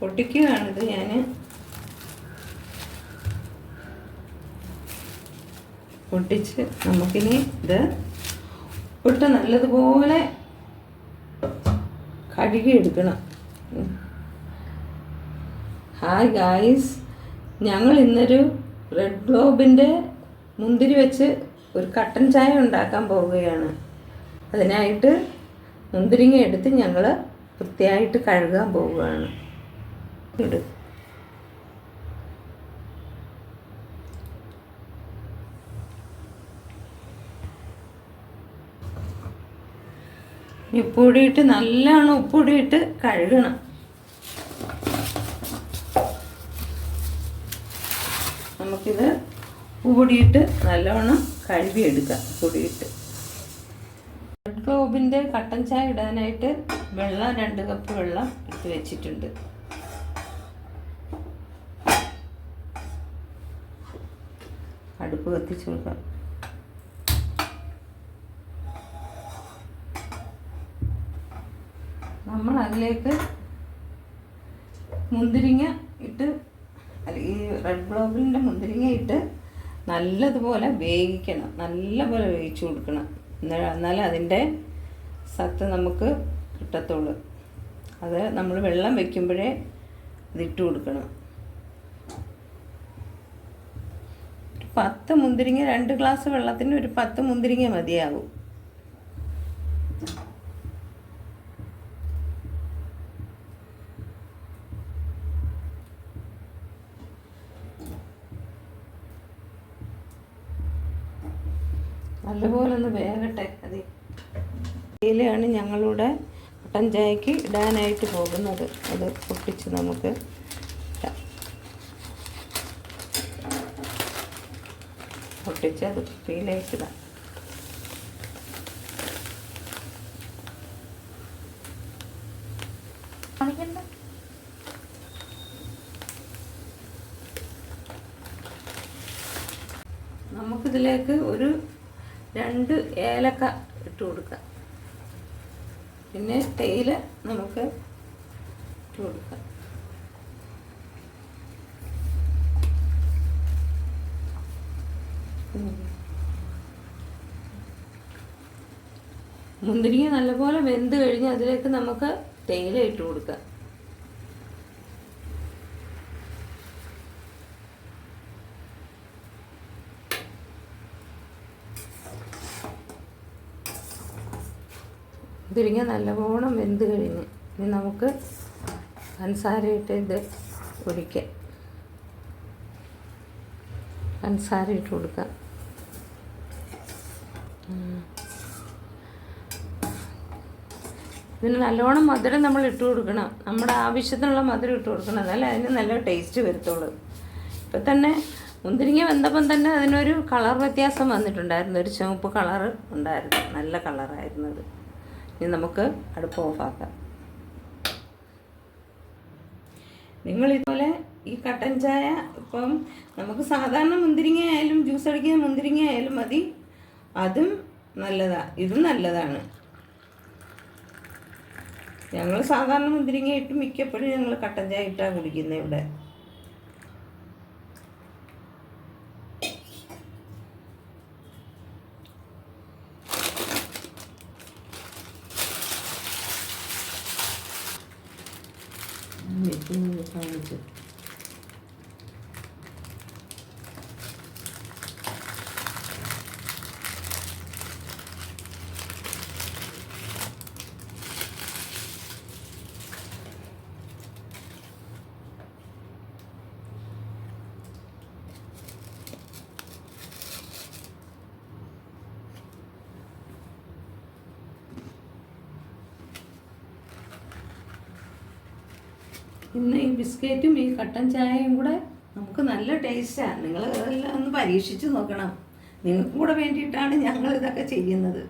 പൊട്ടിക്കുകയാണിത് ഞാൻ പൊട്ടിച്ച് നമുക്കിനി ഇത് ഇട്ട് നല്ലതുപോലെ കഴുകി എടുക്കണം ഹായ് ഗായ്സ് ഞങ്ങൾ ഇന്നൊരു റെഡ് ഗ്ലോബിന്റെ മുന്തിരി വെച്ച് ഒരു കട്ടൻ ചായ ഉണ്ടാക്കാൻ പോവുകയാണ്. അതിനായിട്ട് മുന്തിരിങ്ങ എടുത്ത് ഞങ്ങൾ വൃത്തിയായിട്ട് കഴുകാൻ പോവുകയാണ്. ഇട് ഉപ്പൊടിയിട്ട് നല്ലോണം ഉപ്പൊടിയിട്ട് കഴുകണം. നമുക്കിത് ഉപ്പൊടിയിട്ട് നല്ലോണം കഴുകിയെടുക്കാം പൊടിയിട്ട് റെഡ് ഗ്ലോബിന്റെ കട്ടൻ ചായ ഇടാനായിട്ട് വെള്ളം രണ്ട് കപ്പ് വെള്ളം ഇട്ട് വെച്ചിട്ടുണ്ട്. അടുപ്പ് കത്തിച്ച് കൊടുക്കാം. നമ്മൾ അതിലേക്ക് മുന്തിരിങ്ങ ഇട്ട് ഈ റെഡ് ഗ്ലോബിന്റെ മുന്തിരിങ്ങ ഇട്ട് നല്ലതുപോലെ വേവിക്കണം. നല്ലപോലെ വേവിച്ചു കൊടുക്കണം. എന്നാലേ അതിന്റെ സത്ത് നമുക്ക് കിട്ടത്തുള്ളൂ. അത് നമ്മൾ വെള്ളം വയ്ക്കുമ്പോഴേ അതിട്ട് കൊടുക്കണം. പത്ത് മുന്തിരിങ്ങ രണ്ട് ഗ്ലാസ് വെള്ളത്തിന് ഒരു പത്ത് മുന്തിരിങ്ങ മതിയാകും നല്ലപോലെ ഒന്ന് വേകട്ടെ. അത് ഇതിലാണ് ഞങ്ങളുടെ കട്ടൻ ചായക്ക് ഇടാനായിട്ട് പോകുന്നത്. അത് പൊട്ടിച്ച് നമുക്ക് പൊട്ടിച്ച് അത് കുപ്പിയിലേക്ക് ഇടാം നമുക്കിതിലേക്ക് ഒരു രണ്ട് ഏലക്ക ഇട്ട് കൊടുക്കാം. പിന്നെ തേയില നമുക്ക് ഇട്ട് കൊടുക്കാം. മുന്തിരിങ്ങ നല്ലപോലെ വെന്ത് കഴിഞ്ഞ് അതിലേക്ക് നമുക്ക് തേയില ഇട്ട് കൊടുക്കാം. മുന്തിരിങ്ങ നല്ലവണ്ണം വെന്ത് കഴിഞ്ഞ് ഇനി നമുക്ക് പഞ്ചസാരയിട്ട് ഇത് ഒഴിക്കാം പഞ്ചസാര ഇട്ട് കൊടുക്കുക. ഇതിന് നല്ലോണം മധുരം നമ്മൾ ഇട്ട് കൊടുക്കണം. നമ്മുടെ ആവശ്യത്തിനുള്ള മധുരം ഇട്ട് കൊടുക്കണം. എന്നാലേ അതിന് നല്ല ടേസ്റ്റ് വരത്തുള്ളൂ. ഇപ്പം തന്നെ മുന്തിരിങ്ങ വെന്തപ്പം തന്നെ അതിനൊരു കളർ വ്യത്യാസം വന്നിട്ടുണ്ടായിരുന്നു. ഒരു ചുവപ്പ് കളർ ഉണ്ടായിരുന്നു. നല്ല കളറായിരുന്നു അത്. ഇനി നമുക്ക് അടുപ്പ് ഓഫാക്കാം നിങ്ങൾ ഇതുപോലെ ഈ കട്ടൻ ചായ ഇപ്പം നമുക്ക് സാധാരണ മുന്തിരിങ്ങ ആയാലും ജ്യൂസ് അടിക്കുന്ന മുന്തിരിങ്ങ ആയാലും മതി. അതും നല്ലതാ ഇതും നല്ലതാണ്. ഞങ്ങൾ സാധാരണ മുന്തിരിങ്ങ ഇട്ട് മിക്കപ്പോഴും ഞങ്ങൾ കട്ടൻ ചായ ഇട്ടാണ് കുടിക്കുന്നത് ഇവിടെ. Сумму. ഇന്ന് ഈ ബിസ്ക്കറ്റും ഈ കട്ടൻ ചായയും കൂടെ നമുക്ക് നല്ല ടേസ്റ്റാണ് നിങ്ങൾ എല്ലാം ഒന്ന് പരീക്ഷിച്ച് നോക്കണം. നിങ്ങൾക്കും കൂടെ വേണ്ടിയിട്ടാണ് ഞങ്ങൾ ഇതൊക്കെ ചെയ്യുന്നത്.